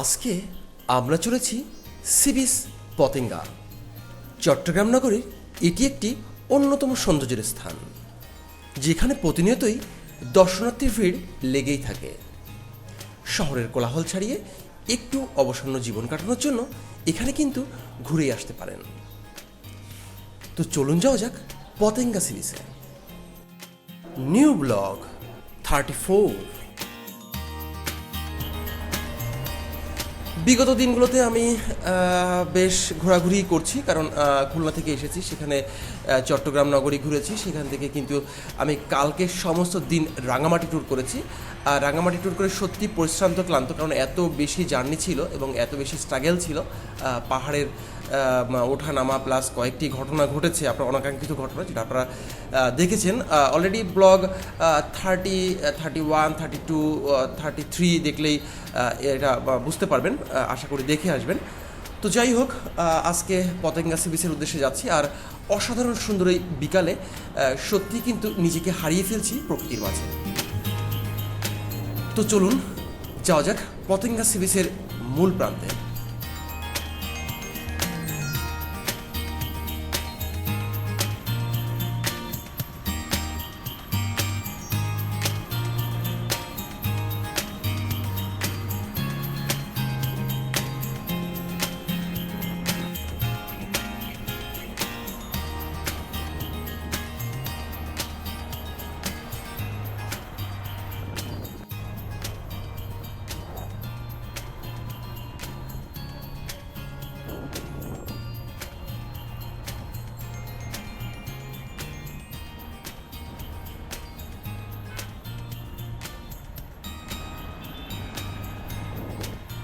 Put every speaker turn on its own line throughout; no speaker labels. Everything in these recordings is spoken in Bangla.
আজকে আমরা চলেছি সিবিস পতেঙ্গা, চট্টগ্রাম নগরীর এটি একটি অন্যতম সৌন্দর্যের স্থান, যেখানে প্রতিনিয়তই দর্শনার্থীর ভিড় লেগেই থাকে। শহরের কোলাহল ছাড়িয়ে একটু অবসন্ন জীবন কাটানোর জন্য এখানে কিন্তু ঘুরেই আসতে পারেন। তো চলুন যাওয়া যাক পতেঙ্গা সিরিজে নিউ ব্লগ, থার্টি ফোর। বিগত দিনগুলোতে আমি বেশ ঘোরাঘুরি করছি, কারণ খুলনা থেকে এসেছি, সেখানে চট্টগ্রাম নগরী ঘুরেছি, সেখান থেকে কিন্তু আমি কালকে সমস্ত দিন রাঙামাটি ট্যুর করেছি। আর রাঙামাটি ট্যুর করে সত্যি পরিশ্রান্ত ক্লান্ত, কারণ এত বেশি জার্নি ছিল এবং এত বেশি স্ট্রাগেল ছিল। পাহাড়ের ওঠা নামা প্লাস কয়েকটি ঘটনা ঘটেছে, আপনার অনাকাঙ্ক্ষিত ঘটনা যেটা আপনারা দেখেছেন। Already blog thirty thirty one thirty two thirty three দেখলেই এটা বুঝতে পারবেন আশা করি দেখে আসবেন। তো যাই হোক আজকে পতেঙ্গা সিবিসের উদ্দেশ্যে যাচ্ছি, আর অসাধারণ সুন্দর এই বিকালে সত্যি কিন্তু নিজেকে হারিয়ে ফেলছি প্রকৃতির মাঝে। তো চলুন, যাওয়া যাক পতেঙ্গা সিবিসের মূল প্রান্তে।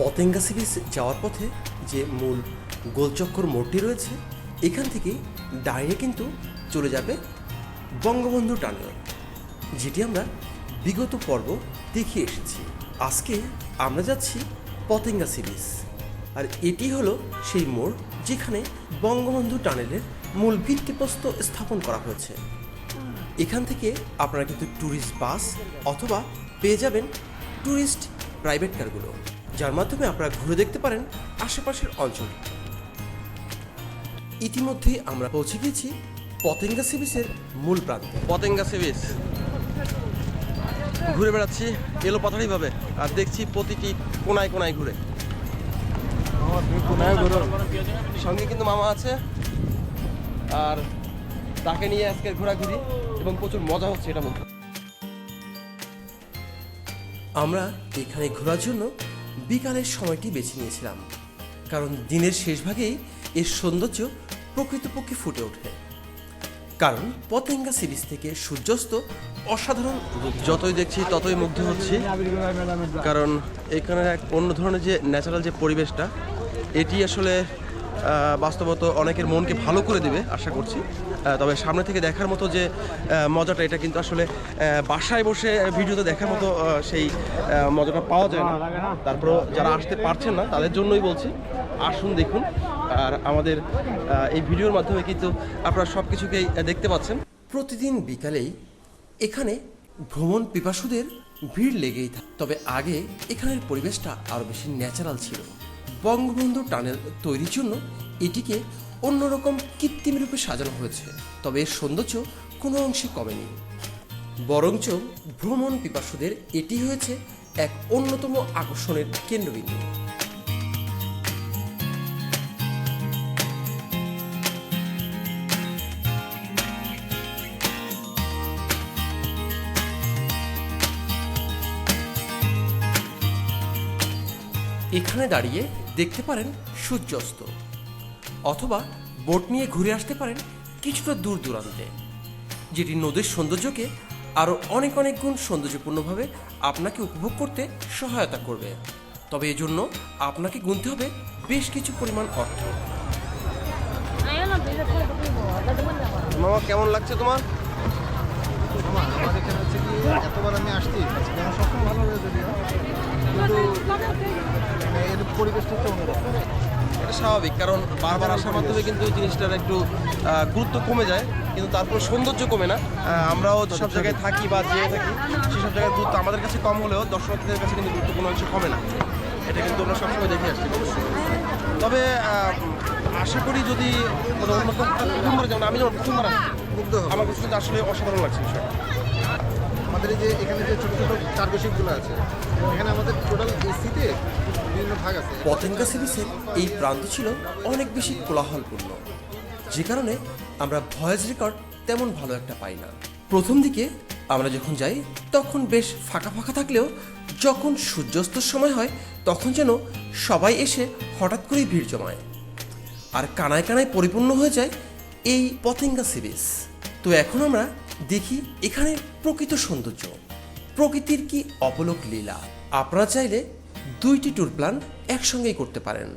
পতেঙ্গা সি যাওয়ার পথে যে মূল গোলচক্কর মোড়টি রয়েছে, এখান থেকে ডাইরে কিন্তু চলে যাবে বঙ্গবন্ধু টানেল, যেটি আমরা বিগত পর্ব দেখিয়ে এসেছি। আজকে আমরা যাচ্ছি পতেঙ্গা সি বিচ আর এটি হলো সেই মোড় যেখানে বঙ্গবন্ধু টানেলের মূল ভিত্তিপ্রস্তর স্থাপন করা হয়েছে। এখান থেকে আপনারা কিন্তু ট্যুরিস্ট বাস অথবা পেয়ে যাবেন ট্যুরিস্ট প্রাইভেট কারগুলো যার মাধ্যমে আপনারা ঘুরে দেখতে পারেন আশেপাশের অঞ্চল। ইতিমধ্যেই আমরা পৌঁছে গেছি পতেঙ্গা সি বিচের মূল প্রান্তে।
পতেঙ্গা সি বিচ ঘুরে বেড়াচ্ছি এলো পাথারিভাবে আর দেখছি প্রতিটি কোনায় কোনায় ঘুরে। সঙ্গে কিন্তু মামা আছে আর তাকে নিয়ে আজকের ঘোরাঘুরি এবং প্রচুর মজা হচ্ছে এটা বলতে।
আমরা এখানে ঘোরার জন্য বিকালের সময়টি বেছে নিয়েছিলাম। কারণ দিনের শেষ ভাগেই এর সৌন্দর্য প্রকৃতপক্ষে ফুটে ওঠে। কারণ পতেঙ্গা সিরিজ থেকে সূর্যাস্ত অসাধারণ রূপ।
যতই দেখছি, ততই মুগ্ধ হচ্ছি। কারণ এখানে এক অন্য ধরনের যে ন্যাচারাল যে পরিবেশটা, এটি আসলে বাস্তবত অনেকের মনকে ভালো করে দেবে, আশা করছি। তবে সামনে থেকে দেখার মতো যে মজাটা, এটা কিন্তু আসলে বাসায় বসে ভিডিওতে দেখার মতো সেই মজাটা পাওয়া যায় না। তারপরও যারা আসতে পারছেন না, তাদের জন্যই বলছি, আসুন, দেখুন। আর আমাদের এই ভিডিওর মাধ্যমে কিন্তু আপনারা সব কিছুকেই দেখতে পাচ্ছেন।
প্রতিদিন বিকালেই এখানে ভ্রমণ পিপাসুদের ভিড় লেগেই থাকে তবে আগে এখানের পরিবেশটা আরও বেশি ন্যাচারাল ছিল। বঙ্গবন্ধু টানেল তৈরির জন্য এটিকে অন্যরকম কৃত্রিম রূপে সাজানো হয়েছে, তবে এর সৌন্দর্য কোনো অংশে কমেনি। বরঞ্চ ভ্রমণ পিপাসুদের এটি হয়েছে এক অন্যতম আকর্ষণের কেন্দ্রবিন্দু। এখানে দাঁড়িয়ে দেখতে পারেন সূর্যাস্ত, অথবা বোট নিয়ে ঘুরে আসতে পারেন কিছুটা দূর দূরান্তে, যেটি নদীর সৌন্দর্যকে আরও অনেক অনেক গুণ সৌন্দর্যপূর্ণভাবে আপনাকে উপভোগ করতে সহায়তা করবে। তবে এজন্য আপনাকে গুনতে হবে বেশ কিছু পরিমাণ অর্থ.
মামা, কেমন লাগছে তোমার?
আমার এখানে হচ্ছে কি, এতবার আমি আসছি কিন্তু মানে এর পরিবেশটা হচ্ছে অন্যরকম।
এটা স্বাভাবিক কারণ বারবার আসার মাধ্যমে কিন্তু জিনিসটার একটু গুরুত্ব কমে যায় কিন্তু তারপর সৌন্দর্য কমে না। আমরাও সব জায়গায় থাকি বা যেয়ে থাকি সেসব জায়গায় গুরুত্ব আমাদের কাছে কম হলেও দর্শনার্থীদের কাছে কিন্তু গুরুত্ব কোনো অংশে কমে না। এটা কিন্তু আমরা সবসময় দেখে আসছি। তবে আশা করি যদি প্রথমবার যেমন আমি যেমন প্রথমবার
মুগ্ধ
আমার কাছে কিন্তু আসলে অসাধারণ লাগছে বিষয়টা।
আমাদের এই যে এখানে যে ছোটো ছোটো চার্গশিপগুলো আছে এখানে আমাদের টোটাল এসিতে
পতেঙ্গা সিরিজের এই প্রান্ত ছিল অনেক বেশি কোলাহলপূর্ণ। যে কারণে আমরা ভয়েস রেকর্ড তেমন ভালো একটা পাই না। প্রথম দিকে আমরা যখন যাই, তখন বেশ ফাঁকা ফাঁকা থাকলেও যখন সূর্যাস্তর সময় হয়, তখন যেন সবাই এসে হঠাৎ করেই ভিড় জমায়। আর কানায় কানায় পরিপূর্ণ হয়ে যায় এই পতেঙ্গা সিরিজ। তো এখন আমরা দেখি এখানে প্রকৃত সৌন্দর্য। প্রকৃতির কি অপলোক লীলা। আপনারা চাইলে দুইটি ট্যুর প্ল্যান একসঙ্গেই করতে পারেন।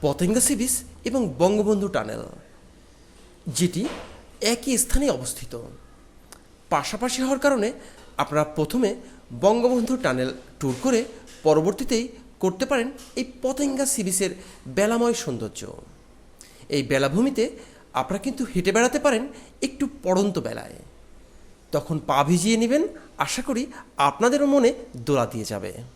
পতেঙ্গা সিরিজ এবং বঙ্গবন্ধু টানেল। যেটি একই স্থানে অবস্থিত। পাশাপাশি হওয়ার কারণে আপনারা প্রথমে বঙ্গবন্ধু টানেল ট্যুর করে পরবর্তীতেই করতে পারেন এই পতেঙ্গা সিরিজের বেলাময় সৌন্দর্য। এই বেলাভূমিতে আপনারা কিন্তু হেঁটে বেড়াতে পারেন একটু পড়ন্ত বেলায়। তখন পা ভিজিয়ে নেবেন, আশা করি আপনাদেরও মনে দোলা দিয়ে যাবে।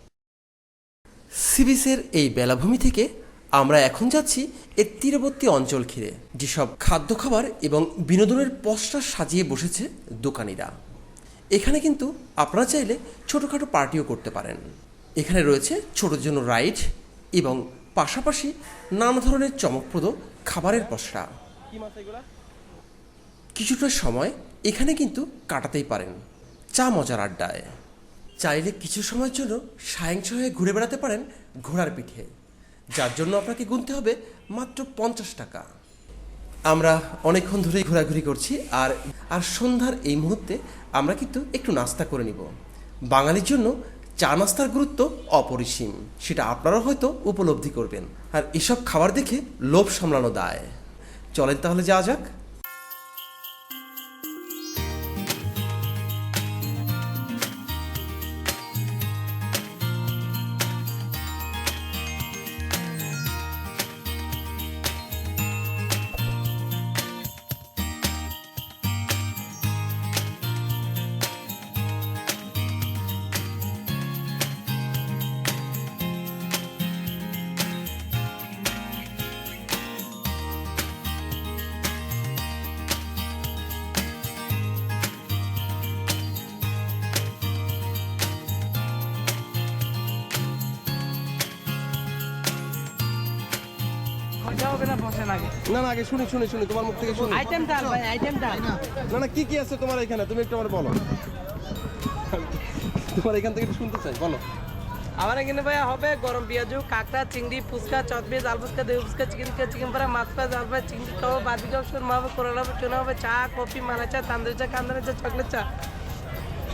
সিরিজের এই বেলাভূমি থেকে আমরা এখন যাচ্ছি এর তীরবর্তী অঞ্চল ঘিরে যেসব খাদ্য খাবার এবং বিনোদনের পসরা সাজিয়ে বসেছে দোকানিরা। এখানে কিন্তু আপনারা চাইলে ছোটোখাটো পার্টিও করতে পারেন। এখানে রয়েছে ছোটোর জন্য রাইড এবং পাশাপাশি নানা ধরনের চমকপ্রদ খাবারের পসরা। কিছুটা সময় এখানে কিন্তু কাটাতেই পারেন। চা মজার আড্ডায়। চাইলে কিছু সময়ের জন্য সায়ংস হয়ে ঘুরে বেড়াতে পারেন ঘোড়ার পিঠে। যার জন্য আপনাকে গুনতে হবে মাত্র পঞ্চাশ টাকা। আমরা অনেকক্ষণ ধরেই ঘোরাঘুরি করছি আর আর সন্ধ্যার এই মুহূর্তে আমরা কিন্তু একটু নাস্তা করে নিব। বাঙালির জন্য চা নাস্তার গুরুত্ব অপরিসীম, সেটা আপনারাও হয়তো উপলব্ধি করবেন। আর এসব খাবার দেখে লোভ সামলানো দায়। চলেন তাহলে যাওয়া যাক।
হবে না বসে লাগে।
না না আগে শুনি শুনি শুনি তোমার মুখ থেকে শুনি।
আইটেম ডাল ভাই আইটেম ডাল
না না কি কি আছে তোমার এখানে? তুমি একটু আমার বলো। তোমার এখান থেকে শুনতে চাই বলো।
আমার এখানে হবে গরম পেঁয়াজু কাঁকড়া চিংড়ি ফুচকা চটবে জাল ফুচকা দই ফুচকা চিকেন টিক্কা চিকেন মাছ ফ্রাই জাল ফ্রাই চিংড়ি খাব সুরমা হবে করলা হবে চুনা হবে চা কফি মালা চা তান্দুরি চা কান্দারি চা চকলেট চা।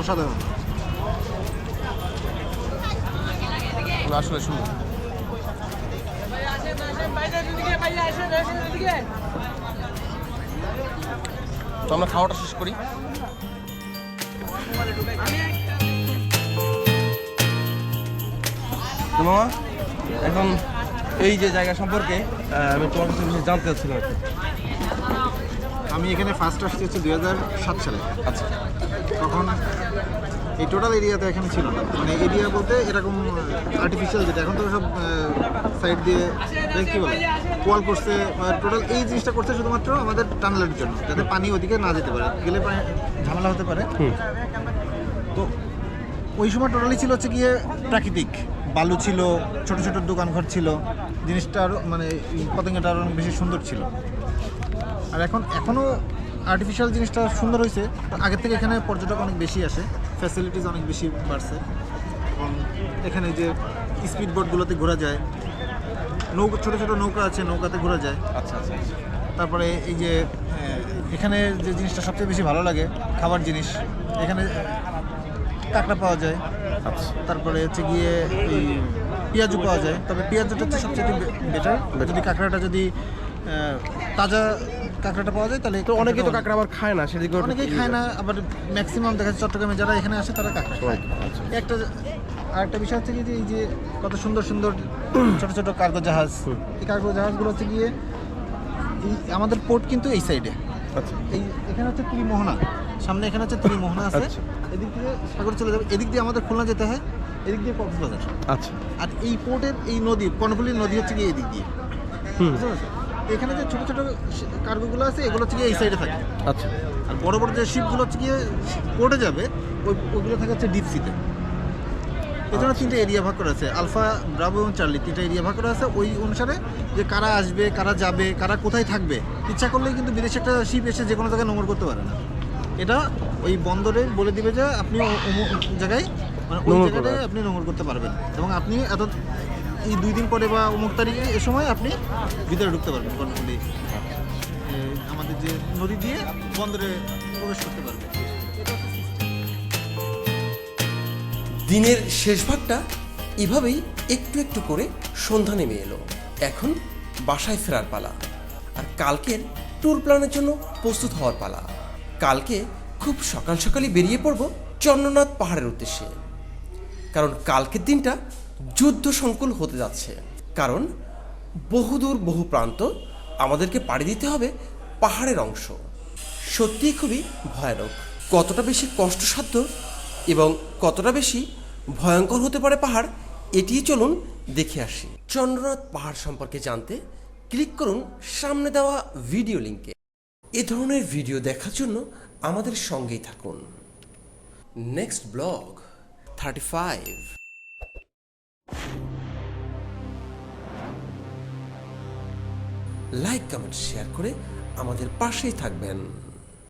অসাধারণ আসলে
দিদিকে
তো আমরা খাওয়াটা শেষ করি। মামা, এখন এই যে জায়গা সম্পর্কে আমি তোমার কাছে জানতে চাচ্ছিলাম।
আমি এখানে ফার্স্ট আসছি হচ্ছে দুই হাজার সাত সালে।
আচ্ছা।
তখন এই টোটাল এরিয়াতে এখানে ছিল না। মানে এরিয়া বলতে এরকম আর্টিফিশিয়াল যেটা এখন তো সব সাইড দিয়ে কি বলে ওয়াল করছে টোটাল এই জিনিসটা করছে শুধুমাত্র আমাদের টানেলের জন্য যাতে পানি ওদিকে না যেতে পারে। গেলে ঝামেলা হতে পারে। তো ওই সময় টোটালি ছিল হচ্ছে গিয়ে প্রাকৃতিক। বালু ছিল ছোট ছোট দোকানঘর ছিল। জিনিসটা আরও মানে পতঙ্গটা আরও বেশি সুন্দর ছিল। আর এখন এখনও আর্টিফিশিয়াল জিনিসটা সুন্দর হয়েছে। আগের থেকে এখানে পর্যটক অনেক বেশি আসে ফ্যাসিলিটিস অনেক বেশি বাড়ছে। এবং এখানে যে স্পিড বোটগুলোতে ঘোরা যায় নৌকা ছোটো ছোটো নৌকা আছে নৌকাতে ঘোরা যায়।
আচ্ছা আচ্ছা
তারপরে এই যে এখানে যে জিনিসটা সবচেয়ে বেশি ভালো লাগে খাবার জিনিস। এখানে কাঁকড়া পাওয়া যায়।
আচ্ছা।
তারপরে হচ্ছে গিয়ে এই পেঁয়াজু পাওয়া যায়। তবে পেঁয়াজুটা হচ্ছে সবচেয়ে বেটার। যদি কাঁকড়াটা যদি তাজা কাঁকড়াটা পাওয়া যায় তাহলে
তো অনেকেই তো কাঁকড়া আবার খায় না সেদিকে
অনেকেই খায় না আবার ম্যাক্সিমাম দেখা যাচ্ছে চট্টগ্রামে যারা এখানে আসে তারা কাঁকড়া খায়।
আচ্ছা।
একটা আর একটা বিষয় হচ্ছে কি যে এই যে কত সুন্দর সুন্দর ছোট ছোট কার্গো জাহাজ এই কার্গো জাহাজগুলো হচ্ছে গিয়ে এই আমাদের পোর্ট কিন্তু এই সাইডে।
আচ্ছা।
এই এখানে হচ্ছে ত্রিমোহনা সামনে এখানে হচ্ছে ত্রিমোহনা আছে।
আচ্ছা।
এদিক দিয়ে সাগর চলে যাবে এদিক দিয়ে আমাদের খুলনা যেতে হয় এদিক দিয়ে কক্সবাজার।
আচ্ছা।
আর এই পোর্টের এই নদী কর্ণফুলী নদী হচ্ছে গিয়ে এদিক দিয়ে। বুঝতে পারছ? এখানে যে ছোট ছোট কার্গোগুলো আছে এগুলো হচ্ছে এই সাইডে থাকে।
আচ্ছা।
আর বড় বড় যে শিপগুলো হচ্ছে গিয়ে পড়ে যাবে ওই ওগুলো থাকে হচ্ছে ডিপ সিতে এজন্য তিনটে এরিয়া ভাগ করা আছে আলফা ব্রাভো এবং চার্লি তিনটা এরিয়া ভাগ করা আছে ওই অনুসারে যে কারা আসবে কারা যাবে কারা কোথায় থাকবে। ইচ্ছা করলেই কিন্তু বিদেশে একটা শিপ এসে যে কোনো জায়গায় নোংর করতে পারে না। এটা ওই বন্দরে বলে দিবে যে আপনি অমুক জায়গায় মানে ওই জায়গাটায় আপনি নোংর করতে পারবেন। এবং আপনি এত এই দুই দিন পরে বা অমুক তারিখে এ সময় আপনি ভিতরে ঢুকতে পারবেন, কর্ণফুলি। আমাদের যে নদী দিয়ে বন্দরে প্রবেশ করতে পারবেন।
দিনের শেষ ভাগটা এভাবেই একটু একটু করে সন্ধ্যা নেমে এলো। এখন বাসায় ফেরার পালা। আর কালকের ট্যুর প্ল্যানের জন্য প্রস্তুত হওয়ার পালা। কালকে খুব সকাল সকালই বেরিয়ে পড়ব চন্দ্রনাথ পাহাড়ের উদ্দেশ্যে। কারণ কালকের দিনটা যুদ্ধ সংকুল হতে যাচ্ছে। কারণ বহুদূর, বহু প্রান্ত আমাদেরকে পাড়ি দিতে হবে পাহাড়ের অংশ। সত্যিই খুবই ভয়ানক। কতটা বেশি কষ্টসাধ্য এবং কতটা বেশি ভয়ঙ্কর হতে পারে পাহাড়, এটিই চলুন দেখে আসি। চন্দ্রনাথ পাহাড় সম্পর্কে জানতে ক্লিক করুন সামনে দেওয়া ভিডিও লিঙ্কে এ ধরনের ভিডিও দেখার জন্য আমাদের সঙ্গেই থাকুন। Next blog, thirty five. Like comment share করে আমাদের পাশেই থাকবেন।